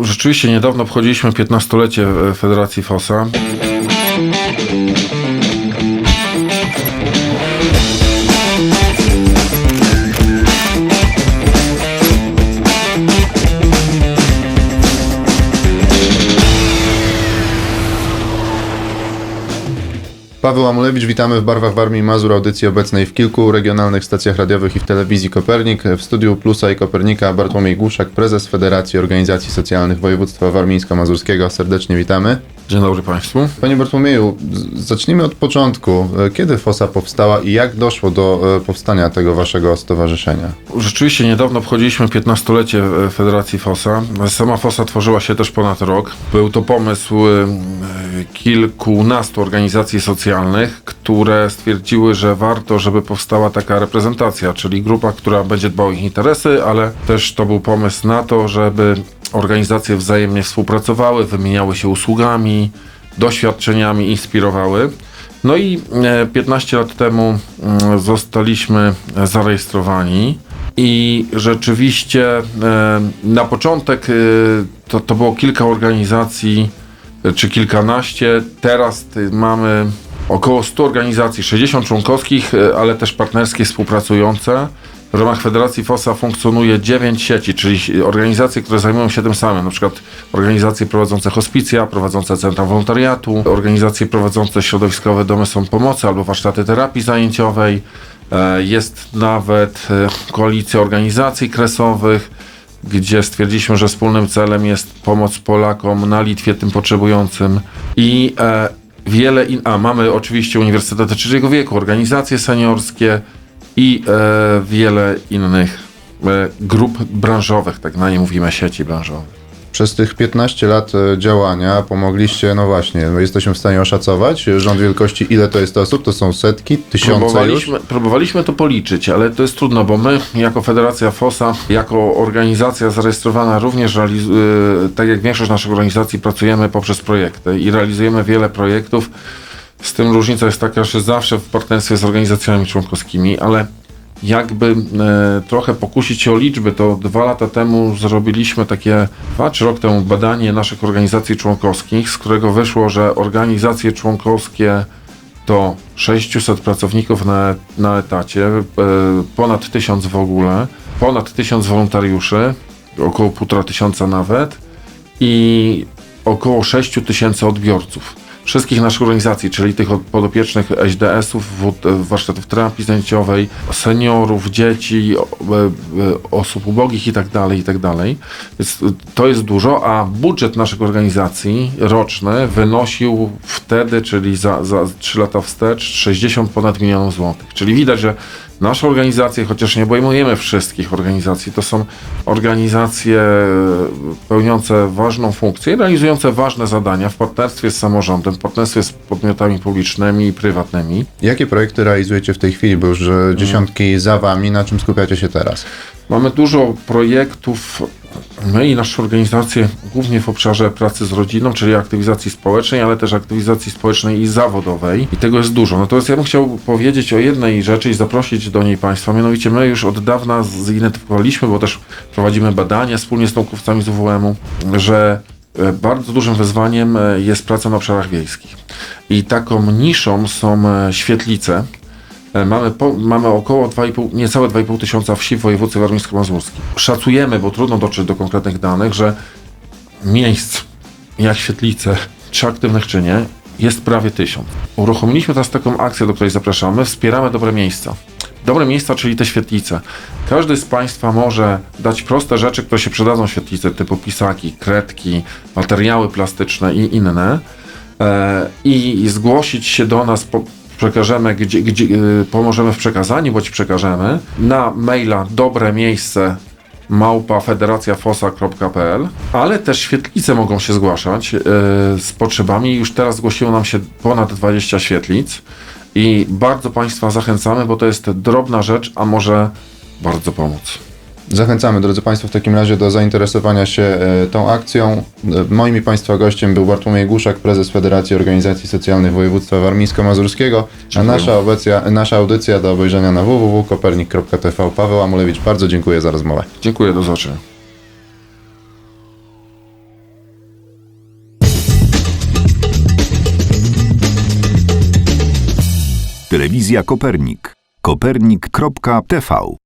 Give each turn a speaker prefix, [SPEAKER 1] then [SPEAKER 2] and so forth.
[SPEAKER 1] Rzeczywiście niedawno obchodziliśmy 15-lecie e, Federacji FOSA.
[SPEAKER 2] Paweł Amulewicz, witamy w Barwach Warmii i Mazur, audycji obecnej w kilku regionalnych stacjach radiowych i w telewizji Kopernik. W studiu Plusa i Kopernika Bartłomiej Głuszak, prezes Federacji Organizacji Socjalnych Województwa Warmińsko-Mazurskiego. Serdecznie witamy.
[SPEAKER 1] Dzień dobry Państwu.
[SPEAKER 2] Panie Bartłomieju, zacznijmy od początku. E, Kiedy FOSA powstała i jak doszło do e, powstania tego waszego stowarzyszenia?
[SPEAKER 1] Rzeczywiście niedawno obchodziliśmy 15-lecie e, Federacji FOSA. Sama FOSA tworzyła się też ponad rok. Był to pomysł kilkunastu organizacji socjalnych, które stwierdziły, że warto, żeby powstała taka reprezentacja, czyli grupa, która będzie dbała o ich interesy, ale też to był pomysł na to, żeby organizacje wzajemnie współpracowały, wymieniały się usługami, doświadczeniami, inspirowały. No i e, 15 lat temu mm, zostaliśmy e, zarejestrowani i rzeczywiście e, na początek e, to, to było kilka organizacji e, czy kilkanaście. Teraz mamy około 100 organizacji, 60 członkowskich, e, ale też partnerskie współpracujące. W ramach Federacji FOSA funkcjonuje 9 sieci, czyli organizacje, które zajmują się tym samym, na przykład organizacje prowadzące hospicja, prowadzące centra wolontariatu, organizacje prowadzące środowiskowe domy są pomocy albo warsztaty terapii zajęciowej. E, Jest nawet e, koalicja organizacji kresowych, gdzie stwierdziliśmy, że wspólnym celem jest pomoc Polakom na Litwie, tym potrzebującym i e, wiele in... A, mamy oczywiście Uniwersytety Trzeciego Wieku, organizacje seniorskie i e, wiele innych e, grup branżowych, tak na nie mówimy, sieci branżowych.
[SPEAKER 2] Przez tych 15 lat e, działania pomogliście, no właśnie, no jesteśmy w stanie oszacować e, rząd wielkości, ile to jest osób? To są setki, tysiące już?
[SPEAKER 1] Próbowaliśmy, próbowaliśmy to policzyć, ale to jest trudno, bo my jako Federacja FOSA, jako organizacja zarejestrowana również, realiz- y, tak jak większość naszych organizacji, pracujemy poprzez projekty i realizujemy wiele projektów. Z tym różnica jest taka, że zawsze w partnerstwie z organizacjami członkowskimi, ale jakby e, trochę pokusić się o liczby, to dwa lata temu zrobiliśmy takie, dwa czy rok temu badanie naszych organizacji członkowskich, z którego wyszło, że organizacje członkowskie to 600 pracowników na, na etacie, e, ponad 1000 w ogóle, ponad 1000 wolontariuszy, około 1500 tysiąca nawet i około 6 tysięcy odbiorców. Wszystkich naszych organizacji, czyli tych od- podopiecznych e, warsztatów terapii zajęciowej, seniorów, dzieci, e, e, osób ubogich i tak dalej, i tak to jest dużo, a budżet naszych organizacji roczny wynosił wtedy, czyli za, za 3 lata wstecz, 60 ponad milionów złotych. Czyli widać, że nasze organizacje, chociaż nie obejmujemy wszystkich organizacji, to są organizacje pełniące ważną funkcję, realizujące ważne zadania w partnerstwie z samorządem, w partnerstwie z podmiotami publicznymi i prywatnymi.
[SPEAKER 2] Jakie projekty realizujecie w tej chwili, bo już e, dziesiątki za wami, na czym skupiacie się teraz?
[SPEAKER 1] Mamy dużo projektów, my i nasze organizacje, głównie w obszarze pracy z rodziną, czyli aktywizacji społecznej, ale też aktywizacji społecznej i zawodowej. I tego jest dużo. Natomiast ja bym chciał powiedzieć o jednej rzeczy i zaprosić do niej Państwa. Mianowicie my już od dawna zidentyfikowaliśmy, bo też prowadzimy badania wspólnie z naukowcami z UWM-u, że e, bardzo dużym wyzwaniem e, jest praca na obszarach wiejskich. I taką niszą są e, świetlice, Mamy, po, mamy około 2,5, niecałe 2,5 tysiąca wsi w województwie warmińsko-mazurskim. Szacujemy, bo trudno dotrzeć do konkretnych danych, że miejsc jak świetlice, czy aktywnych, czy nie, jest prawie tysiąc. Uruchomiliśmy teraz taką akcję, do której zapraszamy. Wspieramy dobre miejsca. Dobre miejsca, czyli te świetlice. Każdy z Państwa może dać proste rzeczy, które się przydadzą świetlicy, typu pisaki, kredki, materiały plastyczne i inne e, i zgłosić się do nas, po, przekażemy, gdzie, gdzie y, pomożemy w przekazaniu, bądź przekażemy na maila dobre miejsce małpa ale też świetlice mogą się zgłaszać y, z potrzebami. Już teraz zgłosiło nam się ponad 20 świetlic i bardzo Państwa zachęcamy, bo to jest drobna rzecz, a może bardzo pomóc.
[SPEAKER 2] Zachęcamy, drodzy Państwo, w takim razie do zainteresowania się e, tą akcją. E, moim i Państwa gościem był Bartłomiej Głuszak, prezes Federacji Organizacji Socjalnych Województwa Warmińsko-Mazurskiego, a nasza, obecja, e, nasza audycja do obejrzenia na www.kopernik.tv. Paweł Amulewicz, bardzo dziękuję za rozmowę.
[SPEAKER 1] Dziękuję, do zobaczenia.
[SPEAKER 3] Telewizja Kopernik. Kopernik.tv